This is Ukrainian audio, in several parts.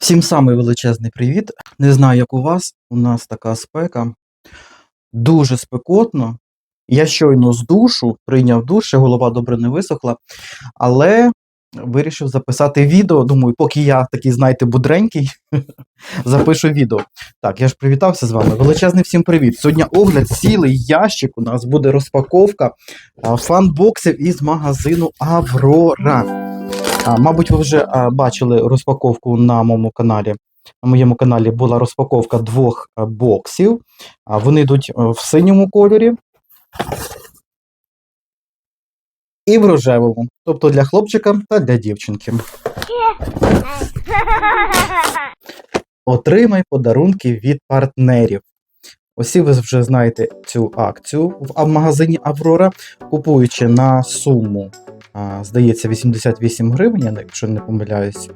Всім самий величезний привіт. Не знаю, як у вас. У нас така спека. Дуже спекотно. Я щойно з душу, прийняв душ, голова добре не висохла, але вирішив записати відео. Думаю, поки я такий, знаєте, будренький, запишу відео. Так, я ж привітався з вами. Величезний всім привіт. Сьогодні огляд, цілий ящик. У нас буде розпаковка фанбоксів із магазину Аврора. А, мабуть, ви вже а, бачили розпаковку на моєму каналі. На моєму каналі була розпаковка двох а, боксів. А, вони йдуть а, в синьому кольорі і в рожевому. Тобто для хлопчика та для дівчинки. Отримай подарунки від партнерів. Усі ви вже знаєте цю акцію в магазині Аврора, купуючи на суму, здається, 88 гривень, якщо не помиляюсь,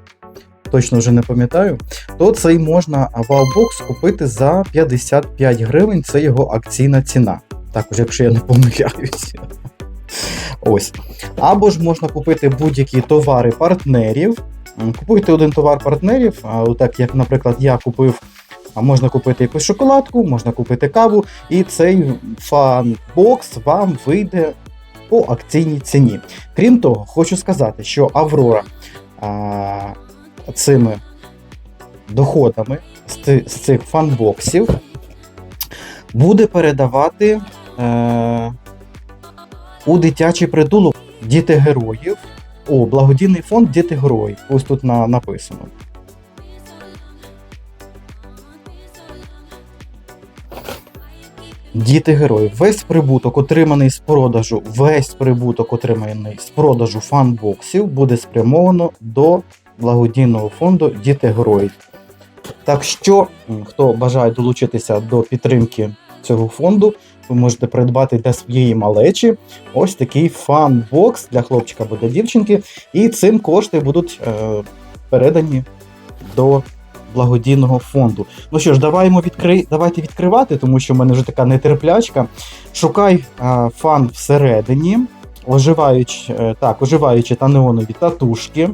точно вже не пам'ятаю, то цей можна ваубокс купити за 55 гривень. Це його акційна ціна. Також, якщо я не помиляюсь. Ось. Або ж можна купити будь-які товари партнерів. Купуйте один товар партнерів, а отак, як, наприклад, я купив. А можна купити якусь шоколадку, можна купити каву, і цей фан-бокс вам вийде по акційній ціні. Крім того, хочу сказати, що Аврора цими доходами з, з цих фан-боксів буде передавати е, у дитячий притулок діти героїв. О, благодійний фонд Діти героїв. Ось тут на, написано. Діти героїв. Весь прибуток, отриманий з продажу, весь прибуток, отриманий з продажу фанбоксів, буде спрямовано до благодійного фонду Діти героїв. Так що, хто бажає долучитися до підтримки цього фонду, ви можете придбати для своєї малечі ось такий фан-бокс для хлопчика або для дівчинки, і цим кошти будуть е, передані до благодійного фонду. Ну що ж, давайте, відкри... давайте відкривати, тому що в мене вже така нетерплячка. Шукай е, фан всередині, оживаючи, е, так, оживаючи та неонові татушки.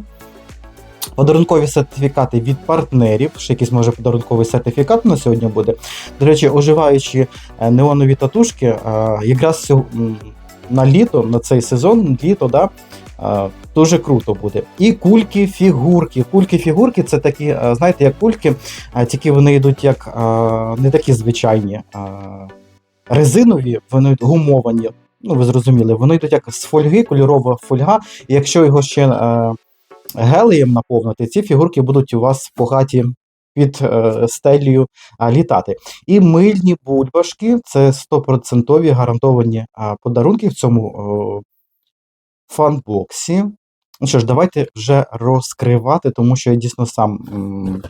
Подарункові сертифікати від партнерів. Ще якийсь може подарунковий сертифікат на сьогодні буде. До речі, оживаючі е, неонові татушки, е, якраз на літо, на цей сезон, літо, да, дуже круто буде. І кульки, фігурки. Кульки, фігурки це такі, е, знаєте, як кульки, тільки вони йдуть як е, не такі звичайні, резинові, вони гумовані. Ну, ви зрозуміли, вони йдуть як з фольги, кольорова фольга. І якщо його ще е, гелієм наповнити, ці фігурки будуть у вас по хаті під е, стелею а, літати. І мильні бульбашки це 100% гарантовані а, подарунки в цьому о, фанбоксі. Ну що ж, давайте вже розкривати, тому що я дійсно сам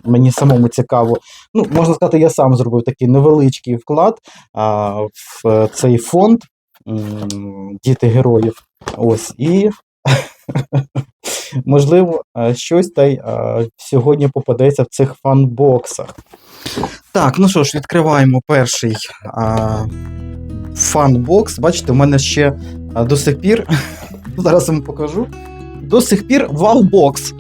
мені самому цікаво. Ну, можна сказати, я сам зробив такий невеличкий вклад а, в е, цей фонд Діти героїв. Ось і можливо, е, щось та й е, сьогодні попадеться в цих фанбоксах. Так, ну що ж, відкриваємо перший а, фанбокс. Бачите, у мене ще а, до сих пір, зараз вам покажу. До сих пір вавбокс.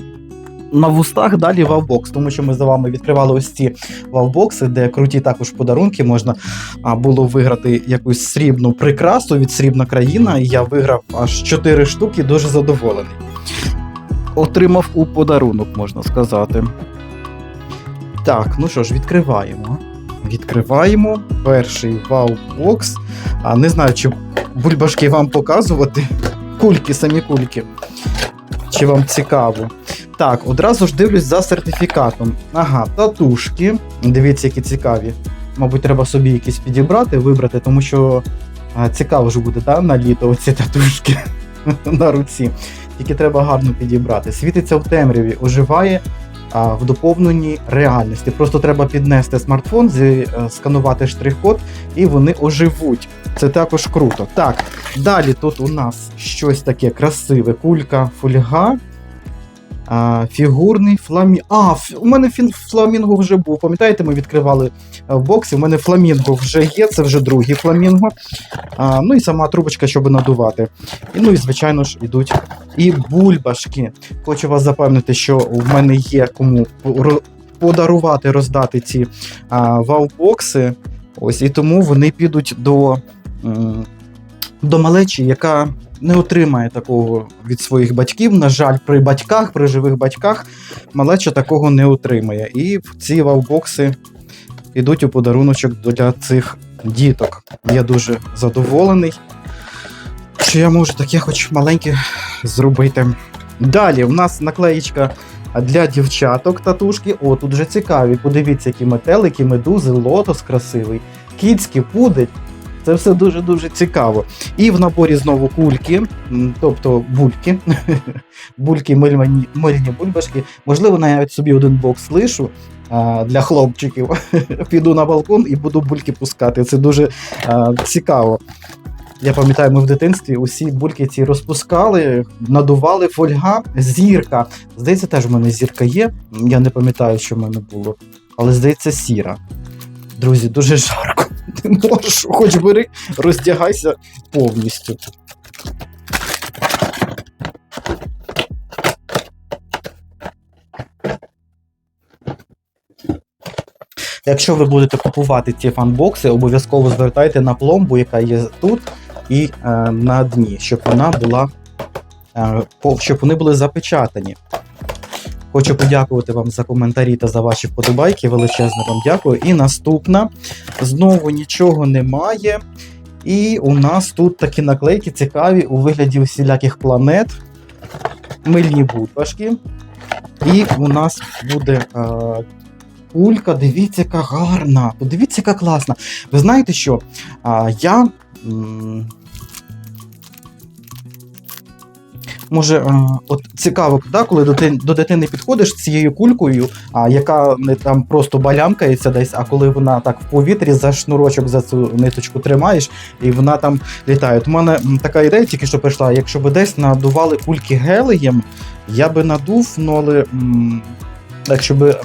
На вустах далі вавбокс, тому що ми за вами відкривали ось ці вавбокси, де круті також подарунки. Можна було виграти якусь срібну прикрасу від срібна країна. Я виграв аж 4 штуки, дуже задоволений. Отримав у подарунок, можна сказати. Так, ну що ж, відкриваємо. Відкриваємо перший вау-бокс. А не знаю, чи бульбашки вам показувати. Кульки, самі кульки. Чи вам цікаво? Так, одразу ж дивлюсь за сертифікатом. Ага, татушки. Дивіться, які цікаві. Мабуть, треба собі якісь підібрати, вибрати, тому що цікаво ж буде, да, на літо оці татушки на руці. Тільки треба гарно підібрати. Світиться в темряві, оживає в доповненій реальності. Просто треба піднести смартфон, е, сканувати штрих-код, і вони оживуть. Це також круто. Так, далі тут у нас щось таке красиве. Кулька, фольга. А, фігурний фламі. А, у мене фін... фламінго вже був. Пам'ятаєте, ми відкривали е, в боксі. У мене фламінго вже є, це вже другий фламінго. А, ну і сама трубочка, щоб надувати. І, ну і, звичайно ж, ідуть і бульбашки. Хочу вас запевнити, що в мене є кому подарувати, роздати ці а, вау-бокси. Ось і тому вони підуть до, до малечі, яка не отримає такого від своїх батьків. На жаль, при батьках, при живих батьках, малеча такого не отримає. І ці вау-бокси підуть у подаруночок для цих діток. Я дуже задоволений, що я можу таке хоч маленьке зробити. Далі в нас наклеїчка для дівчаток татушки. О, тут вже цікаві. Подивіться, які метелики, медузи, лотос красивий, кіцькі, пудель. Це все дуже-дуже цікаво. І в наборі знову кульки, тобто бульки, бульки, мильні, мильні бульбашки. Можливо, навіть собі один бокс лишу а, для хлопчиків. Піду на балкон і буду бульки пускати. Це дуже а, цікаво. Я пам'ятаю, ми в дитинстві усі бульки ці розпускали, надували фольга, зірка. Здається, теж в мене зірка є. Я не пам'ятаю, що в мене було. Але здається, сіра. Друзі, дуже жарко. Ти можеш, хоч бери, роздягайся повністю. Якщо ви будете купувати ці фанбокси, обов'язково звертайте на пломбу, яка є тут, і е, на дні, щоб вона була, е, щоб вони були запечатані. Хочу подякувати вам за коментарі та за ваші вподобайки. Величезне вам дякую. І наступна. Знову нічого немає. І у нас тут такі наклейки цікаві у вигляді всіляких планет. Мильні бульбашки. І у нас буде е, кулька. Дивіться, яка гарна. Подивіться, яка класна. Ви знаєте що? А, я. м, Може, от цікаво, да, коли до, дитин- до дитини підходиш цією кулькою, а, яка не там просто балямкається десь, а коли вона так в повітрі за шнурочок за цю ниточку тримаєш, і вона там літає. У мене така ідея тільки що прийшла. Якщо б десь надували кульки гелієм, я би надув, ну але якщо би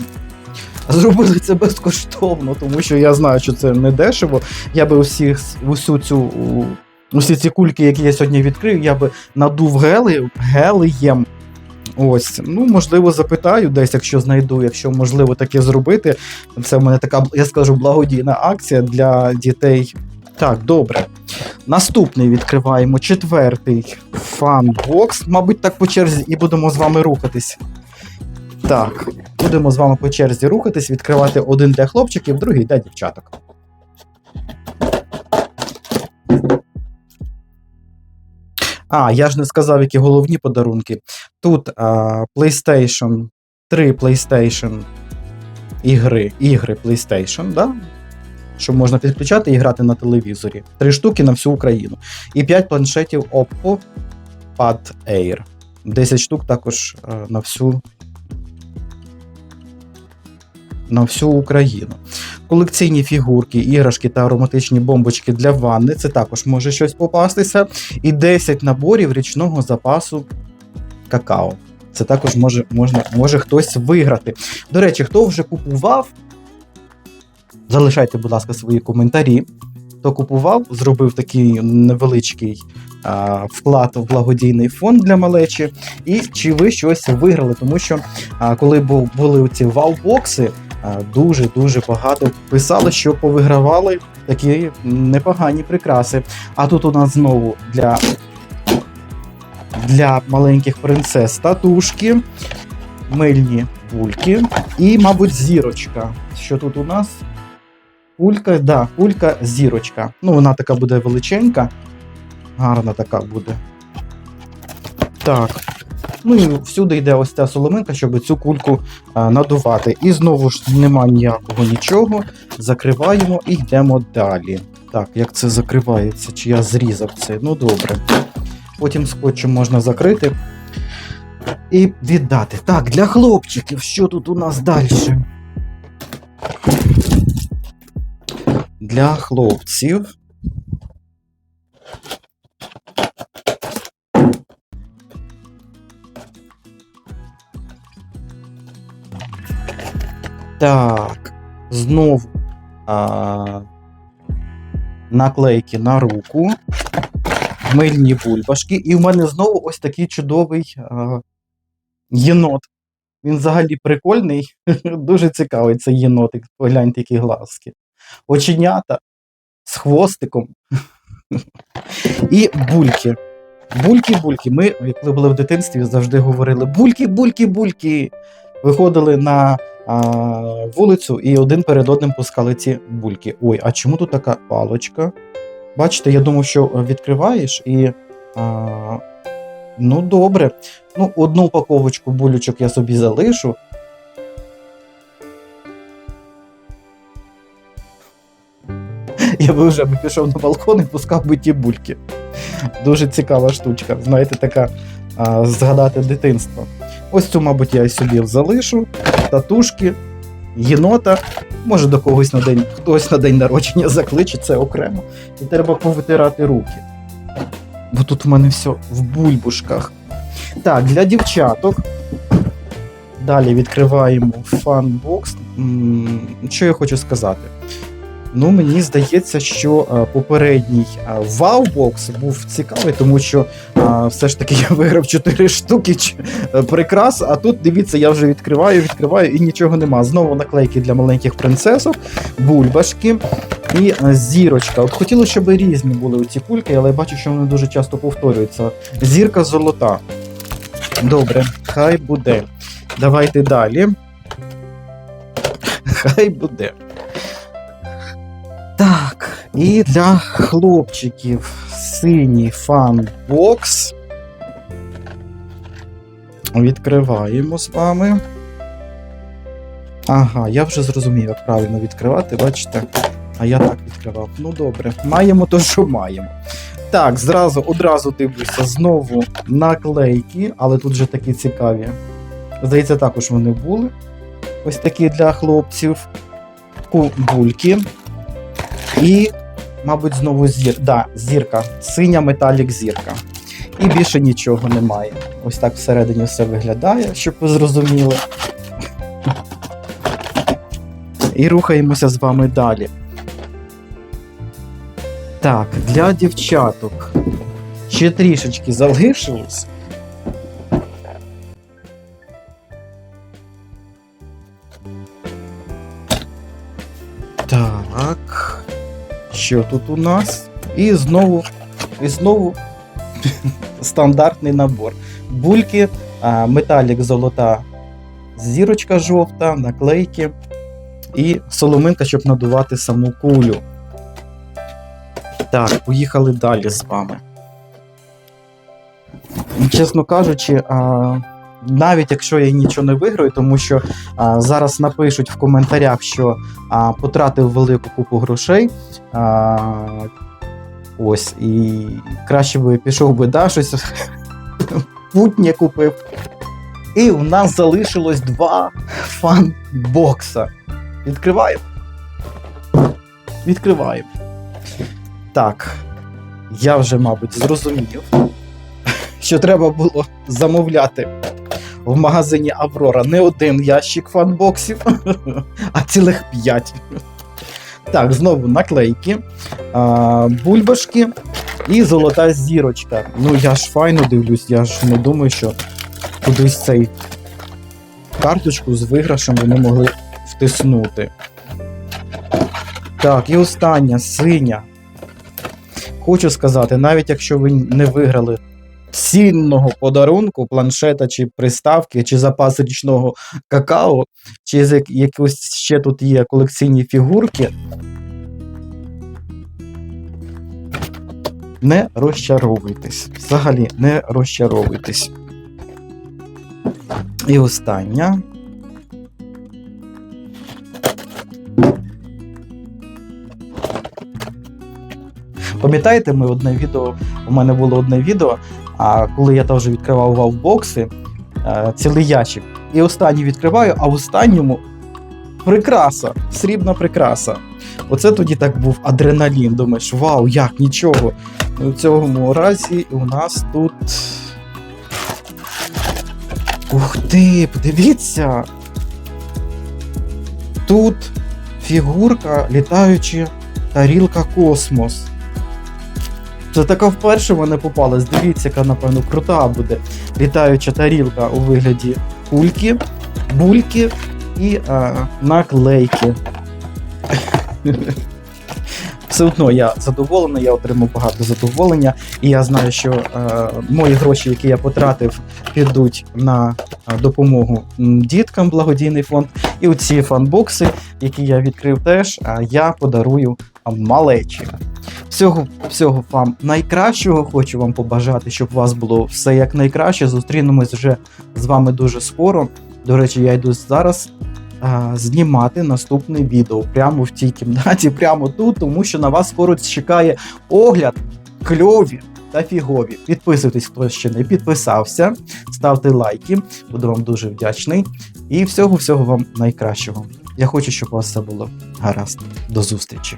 зробили це безкоштовно, тому що я знаю, що це не дешево. Я би усіх усю цю. Усі ці кульки, які я сьогодні відкрив, я би надув гели, гелієм. Ось, ну можливо, запитаю десь, якщо знайду, якщо можливо таке зробити. Це в мене така, я скажу, благодійна акція для дітей. Так, добре. Наступний відкриваємо четвертий фанбокс. Мабуть, так по черзі і будемо з вами рухатись. Так, будемо з вами по черзі рухатись, відкривати один для хлопчиків, другий для дівчаток. А, я ж не сказав, які головні подарунки. Тут а, PlayStation 3 PlayStation ігри, ігри PlayStation, да? що можна підключати і грати на телевізорі. Три штуки на всю Україну. І 5 планшетів Oppo Pad Air. 10 штук також а, на всю. На всю Україну. Колекційні фігурки, іграшки та ароматичні бомбочки для ванни. Це також може щось попастися. І 10 наборів річного запасу какао. Це також може, можна, може хтось виграти. До речі, хто вже купував, залишайте, будь ласка, свої коментарі. Хто купував, зробив такий невеличкий а, вклад в благодійний фонд для малечі. І чи ви щось виграли? Тому що а, коли були ці вау-бокси, дуже-дуже багато писали, що повигравали такі непогані прикраси. А тут у нас знову для, для маленьких принцес татушки, мильні бульки і, мабуть, зірочка. Що тут у нас? Кулька, да, кулька зірочка. Ну, вона така буде величенька. Гарна така буде. Так. Ну і всюди йде ось ця соломинка, щоб цю кульку а, надувати. І знову ж нема ніякого нічого. Закриваємо і йдемо далі. Так, як це закривається? Чи я зрізав це? Ну добре. Потім скотчем можна закрити і віддати. Так, для хлопчиків, що тут у нас далі? Для хлопців. Так, знову а, наклейки на руку, мильні бульбашки, і в мене знову ось такий чудовий а, єнот. Він взагалі прикольний, дуже цікавий цей єнотик. Погляньте, які глазки. Оченята з хвостиком. І бульки. Бульки-бульки. Ми, коли були в дитинстві, завжди говорили бульки, бульки, бульки. Виходили на а, вулицю і один перед одним пускали ці бульки. Ой, а чому тут така палочка? Бачите, я думав, що відкриваєш і. А, ну, добре. Ну, одну упаковочку булючок я собі залишу. Я би вже пішов на балкон і пускав би ті бульки. Дуже цікава штучка. Знаєте, така а, згадати дитинство. Ось цю, мабуть, я і собі залишу. Татушки, єнота. Може до когось на день, хтось на день народження закличе це окремо. І треба повитирати руки. Бо тут в мене все в бульбушках. Так, для дівчаток. Далі відкриваємо фанбокс. Що я хочу сказати? Ну, мені здається, що е, попередній е, вау-бокс був цікавий, тому що е, все ж таки я виграв 4 штуки прикрас, а тут дивіться, я вже відкриваю, відкриваю і нічого нема. Знову наклейки для маленьких принцесок, бульбашки і е, зірочка. От хотілося, щоб різні були ці кульки, але я бачу, що вони дуже часто повторюються. Зірка золота. Добре, хай буде. Давайте далі. Хай буде. І для хлопчиків синій фан-бокс. Відкриваємо з вами. Ага, я вже зрозумів, як правильно відкривати, бачите? А я так відкривав. Ну добре, маємо то, що маємо. Так, зразу одразу дивлюся знову наклейки, але тут вже такі цікаві. Здається, також вони були. Ось такі для хлопців. Бульки. І, мабуть, знову зір... да, зірка. Синя металік зірка. І більше нічого немає. Ось так всередині все виглядає, щоб ви зрозуміли. І рухаємося з вами далі. Так, для дівчаток ще трішечки залишилось. Що тут у нас? І знову, і знову стандартний набор. Бульки, металік золота, зірочка жовта, наклейки і соломинка, щоб надувати саму кулю. Так, поїхали далі з вами. Чесно кажучи, навіть якщо я нічого не виграю, тому що а, зараз напишуть в коментарях, що а, потратив велику купу грошей. А, ось, і краще би пішов би да, щось путнє купив. І у нас залишилось два фан-бокса. Відкриваємо. Відкриваємо. Так. Я вже, мабуть, зрозумів, що треба було замовляти в магазині Аврора не один ящик фанбоксів, а цілих п'ять. Так, знову наклейки, а, бульбашки і золота зірочка. Ну, я ж файно дивлюсь, я ж не думаю, що кудись цей карточку з виграшем вони могли втиснути. Так, і остання синя. Хочу сказати, навіть якщо ви не виграли цінного подарунку, планшета чи приставки, чи запас річного какао, чи з як- якось ще тут є колекційні фігурки. Не розчаровуйтесь. Взагалі не розчаровуйтесь. І остання. Пам'ятаєте, ми одне відео, у мене було одне відео, а коли я теж відкривав вавбокси, е, цілий ящик. І останній відкриваю, а в останньому прикраса, срібна прикраса. Оце тоді так був адреналін. Думаєш, вау, як нічого. В цьому разі у нас тут. Ух ти, подивіться. Тут фігурка, літаюча тарілка космос. Це така вперше мене попалась. Дивіться, яка, напевно, крута буде літаюча тарілка у вигляді кульки. бульки і е, наклейки. Все одно я задоволений, я отримав багато задоволення, і я знаю, що е, мої гроші, які я потратив, підуть на е, допомогу діткам, благодійний фонд. І оці фанбокси, які я відкрив теж, я подарую малечі. Всього, всього вам найкращого хочу вам побажати, щоб у вас було все як найкраще. Зустрінемось вже з вами дуже скоро. До речі, я йду зараз а, знімати наступне відео прямо в цій кімнаті, прямо тут, тому що на вас скоро чекає огляд кльові та фігові. Підписуйтесь, хто ще не підписався, ставте лайки, буду вам дуже вдячний. І всього-всього вам найкращого. Я хочу, щоб у вас все було гаразд. До зустрічі!